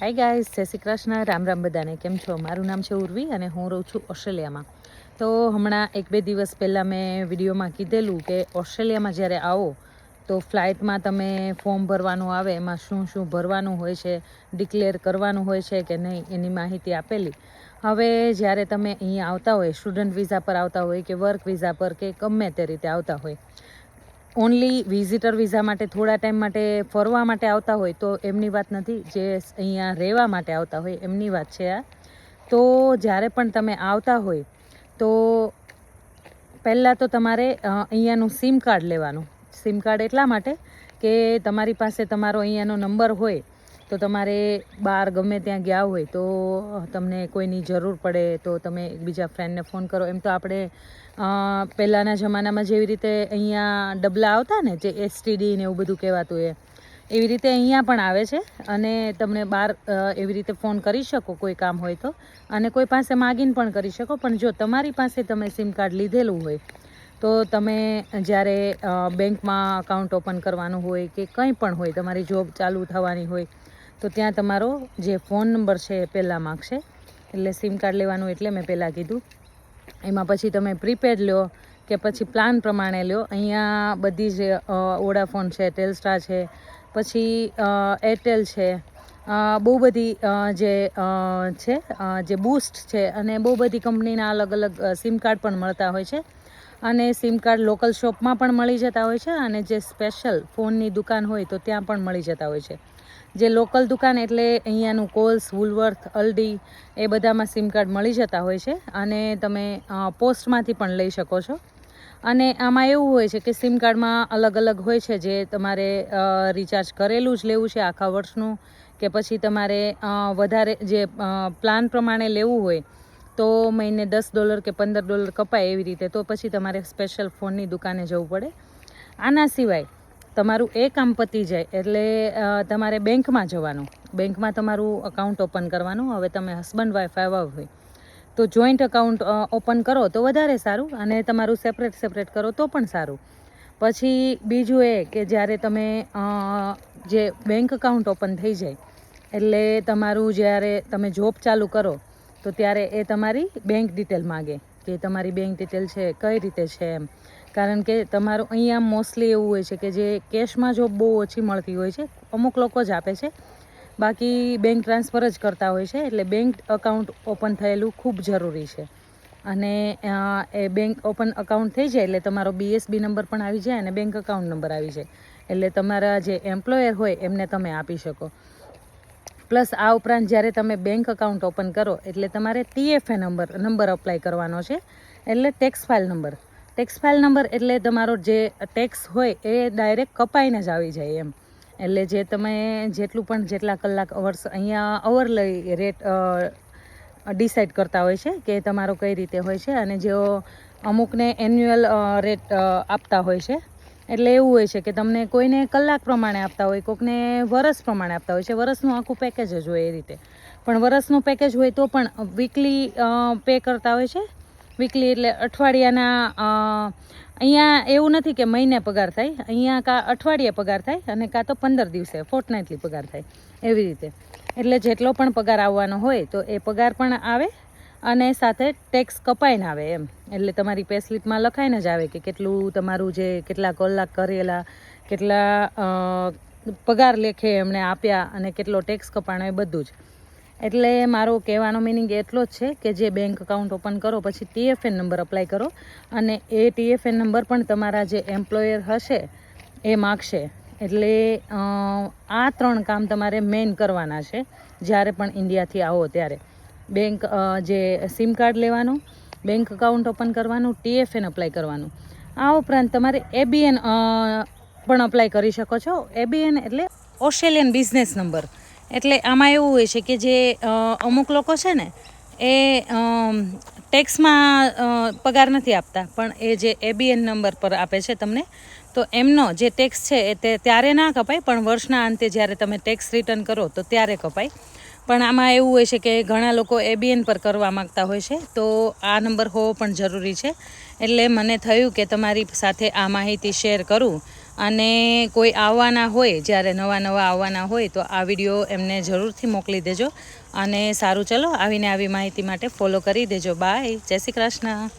Hi guys જય શ્રી કૃષ્ણ. રામ રામ બધાને. કેમ છો? મારું નામ છે ઉર્વી અને હું રહું છું ઓસ્ટ્રેલિયામાં. તો હમણાં એક બે દિવસ પહેલાં મેં વિડીયોમાં કીધેલું કે ઓસ્ટ્રેલિયામાં જ્યારે આવો, તો ફ્લાઇટમાં તમે ફોર્મ ભરવાનું આવે, એમાં શું શું ભરવાનું હોય છે, ડિક્લેર કરવાનું હોય છે કે નહીં, એની માહિતી આપેલી. હવે જ્યારે તમે અહીંયા આવતા હોય, સ્ટુડન્ટ વિઝા પર આવતા હોય કે વર્ક વિઝા પર કે ગમે તે રીતે આવતા હોય ઓનલી વિઝિટર વિઝા માટે થોડા ટાઈમ માટે ફરવા માટે આવતા હોય તો એમની વાત નથી. જે અહીંયા રહેવા માટે આવતા હોય એમની વાત છે આ. તો જ્યારે પણ તમે આવતા હોય તો પહેલાં તો તમારે અહીંયાનું સિમ કાર્ડ લેવાનું. સિમ કાર્ડ એટલા માટે કે તમારી પાસે તમારો અહીંયાનો નંબર હોય તો તમારે બહાર ગમે ત્યાં ગયા હોય તો તમને કોઈની જરૂર પડે તો તમે એકબીજા ફ્રેન્ડને ફોન કરો. એમ તો આપણે પહેલાંના જમાનામાં જેવી રીતે અહીંયા ડબલા આવતા ને જે એસટીડી ને એવું બધું કહેવાતું એ, એવી રીતે અહીંયા પણ આવે છે. અને તમને બહાર એવી રીતે ફોન કરી શકો કોઈ કામ હોય તો. અને કોઈ પાસે માગીને પણ કરી શકો. પણ જો તમારી પાસે તમે સિમ કાર્ડ લીધેલું હોય, તો તમે જ્યારે બેંકમાં અકાઉન્ટ ઓપન કરવાનું હોય કે કંઈ પણ હોય, તમારી જોબ ચાલુ થવાની હોય તો ત્યાં તમારો જે ફોન નંબર છે એ પહેલાં માગશે. એટલે સિમ કાર્ડ લેવાનું એટલે મેં પહેલાં કીધું. એમાં પછી તમે પ્રીપેડ લ્યો કે પછી પ્લાન પ્રમાણે લ્યો. અહીંયા બધી જ ઓડાફોન છે ટેલસ્ટાર છે, પછી એરટેલ છે બહુ બધી જે છે જે બૂસ્ટ છે અને બહુ બધી કંપનીના અલગ અલગ સિમ કાર્ડ પણ મળતા હોય છે. અને સિમ કાર્ડ લોકલ શોપમાં પણ મળી જતા હોય છે અને જે સ્પેશિયલ ફોનની દુકાન હોય તો ત્યાં પણ મળી જતા હોય છે. જે લોકલ દુકાન એટલે અહીંયાનું કોલ્સ વુલવર્થ અલ્ડી એ બધામાં સિમ કાર્ડ મળી જતા હોય છે અને તમે પોસ્ટમાંથી પણ લઈ શકો છો. અને આમાં એવું હોય છે કે સિમ કાર્ડમાં અલગ અલગ હોય છે જે તમારે રિચાર્જ કરેલું જ લેવું છે આખા વર્ષનું કે પછી તમારે વધારે જે પ્લાન પ્રમાણે લેવું હોય તો મહિને દસ ડોલર કે પંદર ડોલર કપાય એવી રીતે તો પછી તમારે સ્પેશિયલ ફોનની દુકાને જવું પડે. આના સિવાય તમારું એ કામ પતી જાય એટલે તમારે બેંકમાં જવાનું. બેંકમાં તમારું અકાઉન્ટ ઓપન કરવાનું. હવે તમે હસબન્ડ વાઈફ આવ્યા હોય, તો જોઈન્ટ અકાઉન્ટ ઓપન કરો તો વધારે સારું અને તમારું સેપરેટ સેપરેટ કરો તો પણ સારું. પછી બીજું એ કે જ્યારે તમે જે બેંક અકાઉન્ટ ઓપન થઈ જાય, એટલે તમારું જ્યારે તમે જોબ ચાલુ કરો, તો ત્યારે એ તમારી બેંક ડિટેલ માગે. કે તમારી બેંક ડિટેલ છે, કઈ રીતે છે એમ. કારણ કે તમારું અહીંયા મોસ્ટલી એવું હોય છે કે જે કેશમાં જોબ બહુ ઓછી મળતી હોય છે, અમુક લોકો જ આપે છે. બાકી બેંક ટ્રાન્સફર જ કરતા હોય છે, એટલે બેંક અકાઉન્ટ ઓપન થયેલું ખૂબ જરૂરી છે. અને એ બેંક ઓપન અકાઉન્ટ થઈ જાય એટલે તમારો બીએસબી નંબર પણ આવી જાય અને બેંક અકાઉન્ટ નંબર આવી જાય. એટલે તમારા જે એમ્પ્લોયર હોય એમને તમે આપી શકો. પ્લસ આ ઉપરાંત જ્યારે તમે બેંક અકાઉન્ટ ઓપન કરો, એટલે તમારે ટીએફએ નંબર નંબર અપ્લાય કરવાનો છે. એટલે tax file number tax file number એટલે તમારો જે ટેક્સ હોય એ ડાયરેક્ટ કપાઈને જ આવી જાય એમ. એટલે જે તમે જેટલું પણ જેટલા કલાક અવર્સ અહીંયા અવર લઈ રેટ ડિસાઇડ કરતા હોય છે કે તમારો કઈ રીતે હોય છે અને જેઓ અમુકને એન્યુઅલ રેટ આપતા હોય છે એટલે એવું હોય છે કે તમને કોઈને કલાક પ્રમાણે આપતા હોય, કોકને વરસ પ્રમાણે આપતા હોય છે. વરસનું આખું પેકેજ જ હોય એ રીતે. પણ વરસનું પેકેજ હોય તો પણ વીકલી પે કરતા હોય છે. વીકલી એટલે અઠવાડિયાના અહીંયા એવું નથી કે મહિને પગાર થાય. અહીંયા કાં અઠવાડિયે પગાર થાય અને કાં તો પંદર દિવસે ફોર્ટનાઇટલી પગાર થાય. એવી રીતે. એટલે જેટલો પણ પગાર આવવાનો હોય તો એ પગાર પણ આવે અને સાથે ટેક્સ કપાઈને આવે એમ. એટલે તમારી પેસ્લિપમાં લખાઈને જ આવે કે કેટલું તમારું જે કેટલા કલાક કરેલા, કેટલા પગાર લેખે એમણે આપ્યા અને કેટલો ટેક્સ કપાણો એ બધું જ. એટલે મારો કહેવાનો મિનિંગ એટલો જ છે કે જે બેંક અકાઉન્ટ ઓપન કરો પછી ટીએફએન નંબર અપ્લાય કરો અને એ ટીએફએન નંબર પણ તમારા જે એમ્પ્લોયર હશે એ માગશે. એટલે આ ત્રણ કામ તમારે મેઇન કરવાના છે જ્યારે પણ ઇન્ડિયાથી આવો ત્યારે. બેંક જે સિમ કાર્ડ લેવાનું, બેંક અકાઉન્ટ ઓપન કરવાનું ટીએફએન અપ્લાય કરવાનું. આ ઉપરાંત તમારે એબીએન પણ અપ્લાય કરી શકો છો. એબીએન એટલે ઓસ્ટ્રેલિયન બિઝનેસ નંબર એટલે આમાં એવું હોય છે કે જે અમુક લોકો છે ને, એ ટેક્સમાં પગાર નથી આપતા, પણ એ જે એબીએન નંબર પર આપે છે તમને, તો એમનો જે ટેક્સ છે એ તે ત્યારે ના કપાય, પણ વર્ષના અંતે જ્યારે તમે ટેક્સ રિટર્ન કરો, તો ત્યારે કપાય. પણ આમાં એવું હોય છે કે ઘણા લોકો એબીએન પર કરવા માગતા હોય છે, તો આ નંબર હોવો પણ જરૂરી છે. એટલે મને થયું કે તમારી સાથે આ માહિતી શેર કરું અને કોઈ આવવાના હોય, જ્યારે નવા નવા આવવાના હોય, તો આ વીડિયો એમને જરૂરથી મોકલી દેજો અને સારું ચલો, આવીને આવી માહિતી માટે ફોલો કરી દેજો. બાય જય શ્રી કૃષ્ણ.